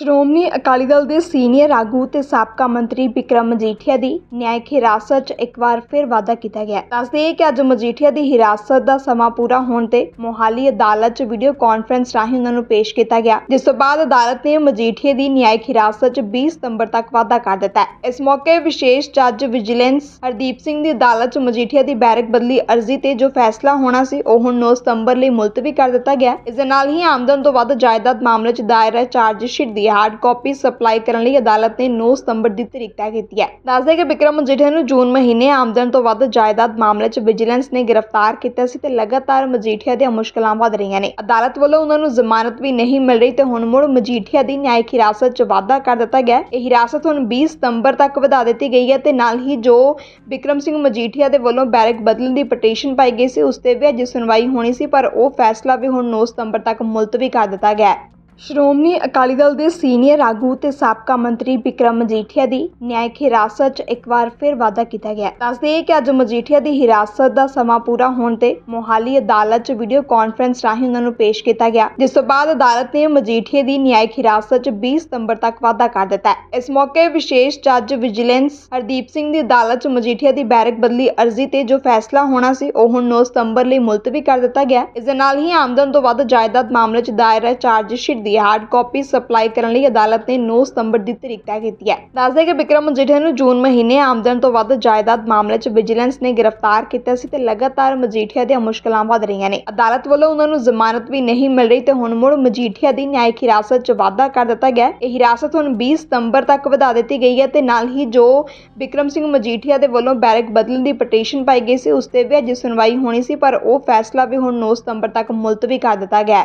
ਸ਼੍ਰੋਮਣੀ ਅਕਾਲੀ ਦਲ ਦੇ ਸੀਨੀਅਰ ਆਗੂ ਤੇ ਸਾਬਕਾ ਮੰਤਰੀ ਬਿਕਰਮ ਮਜੀਠੀਆ ਦੀ ਨਿਆਇਕ ਹਿਰਾਸਤ 'ਚ ਇੱਕ ਵਾਰ ਫਿਰ ਵਾਅਦਾ ਕੀਤਾ ਗਿਆ। ਹੈ। ਦੱਸਦੇ ਹੈ ਕਿ ਅੱਜ ਮਜੀਠੀਆ ਦੀ ਹਿਰਾਸਤ ਦਾ ਸਮਾਂ ਪੂਰਾ ਹੋਣ ਤੇ ਮੋਹਾਲੀ ਅਦਾਲਤ 'ਚ ਵੀਡੀਓ ਕਾਨਫਰੰਸ ਰਾਹੀਂ ਉਹਨਾਂ ਨੂੰ ਪੇਸ਼ ਕੀਤਾ ਗਿਆ। ਜਿਸ ਤੋਂ ਬਾਅਦ ਅਦਾਲਤ ਨੇ ਮਜੀਠੀਆ ਦੀ ਨਿਆਇਕ ਹਿਰਾਸਤ 'ਚ 20 ਸਤੰਬਰ ਤੱਕ ਵਾਧਾ ਕਰ ਦਿੱਤਾ ਹੈ। ਇਸ ਮੌਕੇ ਵਿਸ਼ੇਸ਼ ਜੱਜ ਵਿਜੀਲੈਂਸ ਹਰਦੀਪ ਸਿੰਘ ਦੀ ਅਦਾਲਤ 'ਚ ਮਜੀਠੀਆ ਦੀ ਬੈਰਕ ਬਦਲੀ ਅਰਜ਼ੀ ਤੇ ਜੋ ਫੈਸਲਾ ਹੋਣਾ ਸੀ, ਉਹ ਹੁਣ 9 ਸਤੰਬਰ ਲਈ ਮੁਲਤਵੀ ਕਰ ਦਿੱਤਾ ਗਿਆ। ਇਸ ਦੇ ਨਾਲ ਹੀ ਆਮਦਨ ਤੋਂ ਵੱਧ ਜਾਇਦਾਦ ਮਾਮਲੇ 'ਚ ਦਾਇਰ ਚਾਰਜਸ਼ੀਟ ਦੀ ਹਾਰਡ ਕਾਪੀ ਸਪਲਾਈ ਕਰਨ ਲਈ ਅਦਾਲਤ ਨੇ 9 ਸਤੰਬਰ ਦੀ ਤਰੀਕ ਤੈਅ ਕੀਤੀ ਹੈ। ਦੱਸਦੇ ਕਿ ਵਿਕਰਮ ਮਜੀਠੀਆ ਨੂੰ ਜੂਨ ਮਹੀਨੇ ਆਮਦਨ ਤੋਂ ਵੱਧ ਜਾਇਦਾਦ ਮਾਮਲੇ 'ਚ ਵਿਜੀਲੈਂਸ ਨੇ ਗ੍ਰਿਫਤਾਰ ਕੀਤਾ ਸੀ ਤੇ ਲਗਾਤਾਰ ਮਜੀਠੀਆ ਦੀਆਂ ਮੁਸ਼ਕਲਾਂ ਵਧ ਰਹੀਆਂ ਨੇ। ਅਦਾਲਤ ਵੱਲੋਂ ਉਹਨਾਂ ਨੂੰ ਜ਼ਮਾਨਤ ਵੀ ਨਹੀਂ ਮਿਲ ਰਹੀ ਤੇ ਹੁਣ ਮੁੜ ਮਜੀਠੀਆ ਦੀ ਨਿਆਇਕ ਹਿਰਾਸਤ 'ਚ ਵਾਧਾ ਕਰ ਦਿੱਤਾ ਗਿਆ ਇਹ ਹਿਰਾਸਤ ਹੁਣ 20 ਸਤੰਬਰ ਤੱਕ ਵਧਾ ਦਿੱਤੀ ਗਈ ਹੈ ਤੇ ਨਾਲ ਹੀ ਜੋ ਵਿਕਰਮ ਸਿੰਘ ਮਜੀਠੀਆ ਦੇ ਵੱਲੋਂ ਬੈਰਕ ਬਦਲਣ ਦੀ ਪਟੀਸ਼ਨ ਪਾਈ ਗਈ ਸੀ, ਉਸ ਤੇ ਵੀ ਅੱਜ ਸੁਣਵਾਈ ਹੋਣੀ ਸੀ, ਪਰ ਉਹ ਫੈਸਲਾ ਵੀ ਹੁਣ 9 ਸਤੰਬਰ ਤੱਕ ਮੁਲਤਵੀ ਕਰ ਦਿੱਤਾ ਗਿਆ ਸ਼੍ਰੋਮਣੀ ਅਕਾਲੀ ਦਲ ਦੇ ਸੀਨੀਅਰ ਆਗੂ ਤੇ ਸਾਬਕਾ ਮੰਤਰੀ ਬਿਕਰਮ ਮਜੀਠੀਆ ਦੀ ਨਿਆਇਕ ਹਿਰਾਸਤ 'ਚ ਇੱਕ ਵਾਰ ਫਿਰ ਵਾਅਦਾ ਕੀਤਾ ਗਿਆ। ਹੈ। ਦੱਸਦੇ ਹੈ ਕਿ ਅੱਜ ਮਜੀਠੀਆ ਦੀ ਹਿਰਾਸਤ ਦਾ ਸਮਾਂ ਪੂਰਾ ਹੋਣ ਤੇ ਮੋਹਾਲੀ ਅਦਾਲਤ 'ਚ ਵੀਡੀਓ ਕਾਨਫਰੰਸ ਰਾਹੀਂ ਉਹਨਾਂ ਨੂੰ ਪੇਸ਼ ਕੀਤਾ ਗਿਆ। ਜਿਸ ਤੋਂ ਬਾਅਦ ਅਦਾਲਤ ਨੇ ਮਜੀਠੀਆ ਦੀ ਨਿਆਇਕ ਹਿਰਾਸਤ 'ਚ 20 ਸਤੰਬਰ ਤੱਕ ਵਾਧਾ ਕਰ ਦਿੱਤਾ ਹੈ। ਇਸ ਮੌਕੇ ਵਿਸ਼ੇਸ਼ ਜੱਜ ਵਿਜੀਲੈਂਸ ਹਰਦੀਪ ਸਿੰਘ ਦੀ ਅਦਾਲਤ 'ਚ ਮਜੀਠੀਆ ਦੀ ਬੈਰਕ ਬਦਲੀ ਅਰਜ਼ੀ ਤੇ ਜੋ ਫੈਸਲਾ ਹੋਣਾ ਸੀ, ਉਹ ਹੁਣ 9 ਸਤੰਬਰ ਲਈ ਮੁਲਤਵੀ ਕਰ ਦਿੱਤਾ ਗਿਆ। ਇਸ ਦੇ ਨਾਲ ਹੀ ਆਮਦਨ ਤੋਂ ਵੱਧ ਜਾਇਦਾਦ ਮਾਮਲੇ 'ਚ ਦਾਇਰ ਚਾਰਜਸ਼ੀਟ ਚਾਰਜ ਦੀ ਹਾਰਡ ਕਾਪੀ ਸਪਲਾਈ ਕਰਨ ਲਈ ਅਦਾਲਤ ਨੇ 9 ਸਤੰਬਰ ਦੀ ਤਰੀਕ ਤੈਅ ਕੀਤੀ ਹੈ। ਦੱਸਦੇ ਕਿ ਵਿਕਰਮ ਮਜੀਠੀਆ ਨੂੰ ਜੂਨ ਮਹੀਨੇ ਆਮਦਨ ਤੋਂ ਵੱਧ ਜਾਇਦਾਦ ਮਾਮਲੇ 'ਚ ਵਿਜੀਲੈਂਸ ਨੇ ਗ੍ਰਿਫਤਾਰ ਕੀਤਾ ਸੀ ਤੇ ਲਗਾਤਾਰ ਮਜੀਠੀਆ ਦੀਆਂ ਮੁਸ਼ਕਲਾਂ ਵਧ ਰਹੀਆਂ ਨੇ। ਅਦਾਲਤ ਵੱਲੋਂ ਉਹਨਾਂ ਨੂੰ ਜ਼ਮਾਨਤ ਵੀ ਨਹੀਂ ਮਿਲ ਰਹੀ ਤੇ ਹੁਣ ਮੁੜ ਮਜੀਠੀਆ ਦੀ ਨਿਆਇਕ ਹਿਰਾਸਤ 'ਚ ਵਾਧਾ ਕਰ ਦਿੱਤਾ ਗਿਆ ਇਹ ਹਿਰਾਸਤ ਹੁਣ 20 ਸਤੰਬਰ ਤੱਕ ਵਧਾ ਦਿੱਤੀ ਗਈ ਹੈ ਤੇ ਨਾਲ ਹੀ ਜੋ ਵਿਕਰਮ ਸਿੰਘ ਮਜੀਠੀਆ ਦੇ ਵੱਲੋਂ ਬੈਰਕ ਬਦਲਣ ਦੀ ਪਟੀਸ਼ਨ ਪਾਈ ਗਈ ਸੀ, ਉਸ ਤੇ ਵੀ ਅੱਜ ਸੁਣਵਾਈ ਹੋਣੀ ਸੀ, ਪਰ ਉਹ ਫੈਸਲਾ ਵੀ ਹੁਣ 9 ਸਤੰਬਰ ਤੱਕ ਮੁਲਤਵੀ ਕਰ ਦਿੱਤਾ ਗਿਆ